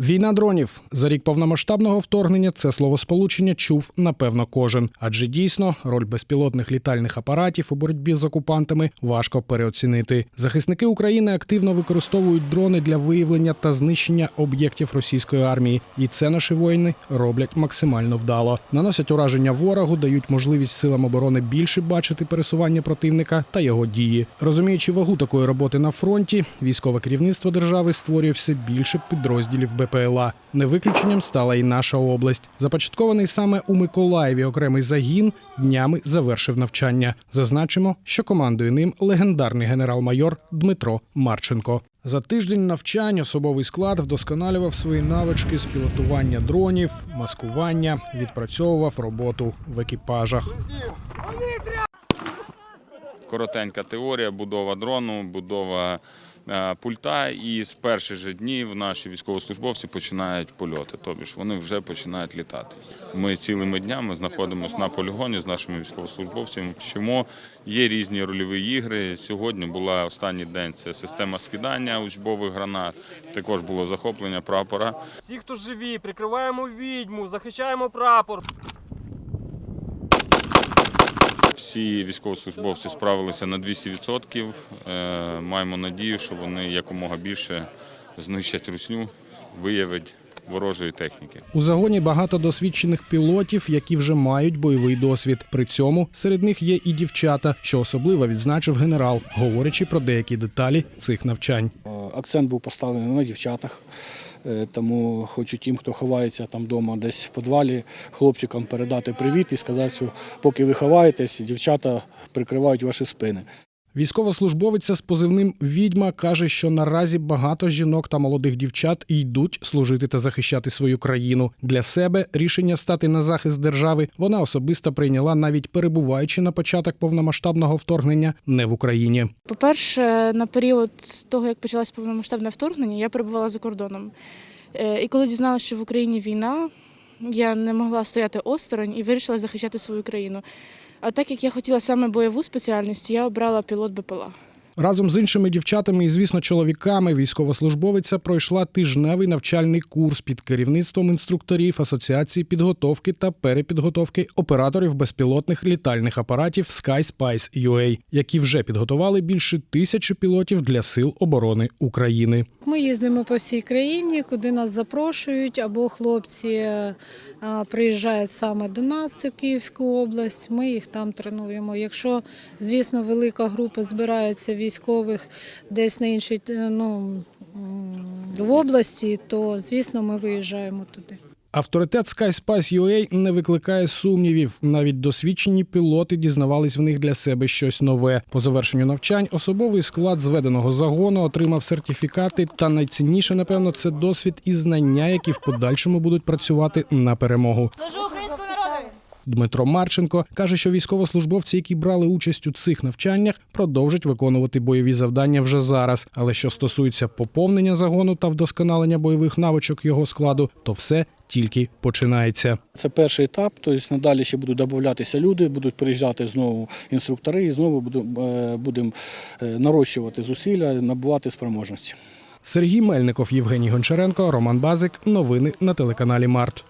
Війна дронів за рік повномасштабного вторгнення це словосполучення чув напевно кожен, адже дійсно роль безпілотних літальних апаратів у боротьбі з окупантами важко переоцінити. Захисники України активно використовують дрони для виявлення та знищення об'єктів російської армії, і це наші воїни роблять максимально вдало. Наносять ураження ворогу, дають можливість силам оборони більше бачити пересування противника та його дії. Розуміючи вагу такої роботи на фронті, військове керівництво держави створює все більше підрозділів БПЛА. Не виключенням стала і наша область. Започаткований саме у Миколаєві окремий загін днями завершив навчання. Зазначимо, що командує ним легендарний генерал-майор Дмитро Марченко. За тиждень навчань особовий склад вдосконалював свої навички з пілотування дронів, маскування, відпрацьовував роботу в екіпажах. коротенька теорія, будова дрону, будова пульта. І з перших же днів наші військовослужбовці починають польоти. Тобто ж вони вже починають літати. Ми цілими днями знаходимося на полігоні з нашими військовослужбовцями. Вчимо. Є різні рольові ігри. Сьогодні була останній день. Це система скидання учбових гранат. Також було захоплення прапора. Всі, хто живі, прикриваємо відьму, захищаємо прапор. Всі військовослужбовці справилися на 200%. Е, Маємо надію, що вони якомога більше знищать русню, виявить ворожої техніки. У загоні багато досвідчених пілотів, які вже мають бойовий досвід. При цьому серед них є і дівчата, що особливо відзначив генерал, говорячи про деякі деталі цих навчань. Е, Акцент був поставлений на дівчатах. Е, Тому хочу тим, хто ховається там вдома десь в подвалі, хлопчикам передати привіт і сказати, що поки ви ховаєтесь, дівчата прикривають ваші спини. Військовослужбовиця з позивним відьма каже, що наразі багато жінок та молодих дівчат йдуть служити та захищати свою країну. Для себе рішення стати на захист держави вона особисто прийняла навіть перебуваючи на початок повномасштабного вторгнення не в Україні. По-перше, на період того, як почалось повномасштабне вторгнення, я перебувала за кордоном. Е, І коли дізналася, що в Україні війна, я не могла стояти осторонь і вирішила захищати свою країну. А так як я хотіла саме бойову спеціальність, я обрала пілот БПЛА. Разом з іншими дівчатами і, звісно, чоловіками військовослужбовиця пройшла тижневий навчальний курс під керівництвом інструкторів Асоціації підготовки та перепідготовки операторів безпілотних літальних апаратів SkySpice UA, які вже підготували більше тисячі пілотів для сил оборони України. Ми їздимо по всій країні, куди нас запрошують, або хлопці е, приїжджають саме до нас, це Київську область. Ми їх там тренуємо. Якщо, звісно, велика група збирається військових десь на іншій е, ну, в області, то звісно ми виїжджаємо туди. Авторитет SkySpice UA не викликає сумнівів. Навіть досвідчені пілоти дізнавались в них для себе щось нове. По завершенню навчань особовий склад зведеного загону отримав сертифікати. Та найцінніше, напевно, це досвід і знання, які в подальшому будуть працювати на перемогу. Дмитро Марченко каже, що військовослужбовці, які брали участь у цих навчаннях, продовжать виконувати бойові завдання вже зараз. Але що стосується поповнення загону та вдосконалення бойових навичок його складу, то все тільки починається. Це перший етап, тобто надалі ще будуть додатися люди, будуть приїжджати знову інструктори і знову будемо е, будемо, е, нарощувати зусилля, набувати спроможності. Сергій Мельников, Євгеній Гончаренко, Роман Базик. Новини на телеканалі Март.